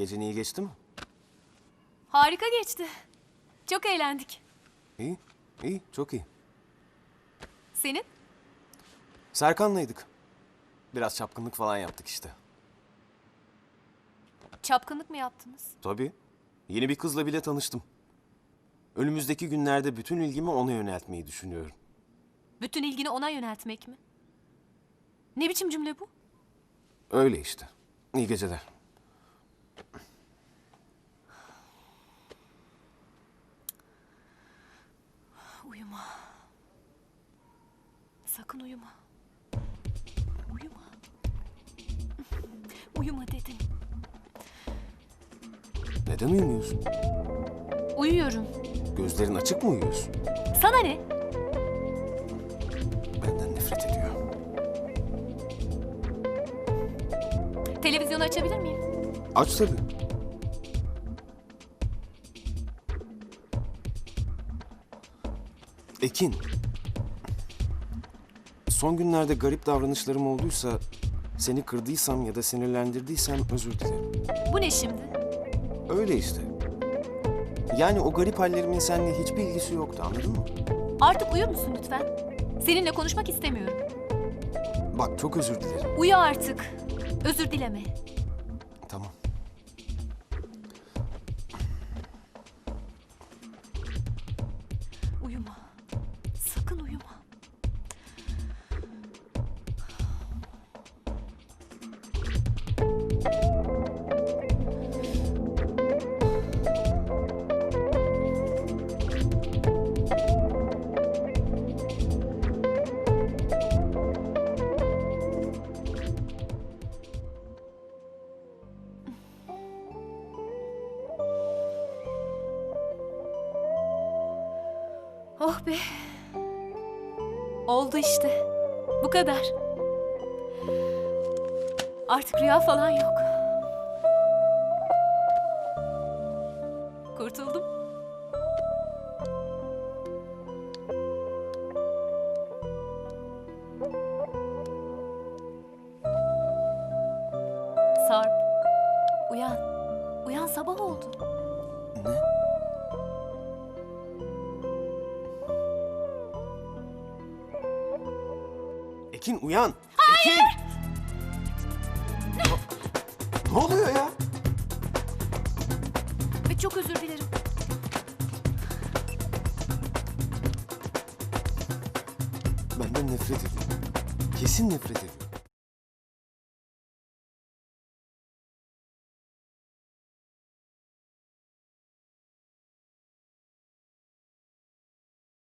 Gecen iyi geçti mi? Harika geçti. Çok eğlendik. İyi, iyi, çok iyi. Senin? Serkan'laydık. Biraz çapkınlık falan yaptık işte. Çapkınlık mı yaptınız? Tabii. Yeni bir kızla bile tanıştım. Önümüzdeki günlerde bütün ilgimi ona yöneltmeyi düşünüyorum. Bütün ilgini ona yöneltmek mi? Ne biçim cümle bu? Öyle işte. İyi geceler. Uyuma. Sakın uyuma. Uyuma. Uyuma dedim. Neden uyumuyorsun? Uyuyorum. Gözlerin açık mı uyuyorsun? Sana ne? Benden nefret ediyor. Televizyonu açabilir miyim? Aç tabii. Ekin. Son günlerde garip davranışlarım olduysa, seni kırdıysam ya da sinirlendirdiysem özür dilerim. Bu ne şimdi? Öyle işte. Yani o garip hallerimin seninle hiçbir ilgisi yoktu anladın mı? Artık uyur musun lütfen? Seninle konuşmak istemiyorum. Bak çok özür dilerim. Uyu artık. Özür dileme. Oh be. Oldu işte. Bu kadar. Artık rüya falan yok. Kurtuldum. Sarp. Uyan. Uyan sabah oldu. Ne? Ekin uyan. Hayır. Ekin. Ne oluyor ya? Ve çok özür dilerim. Benden nefret ediyor. Kesin nefret ediyor.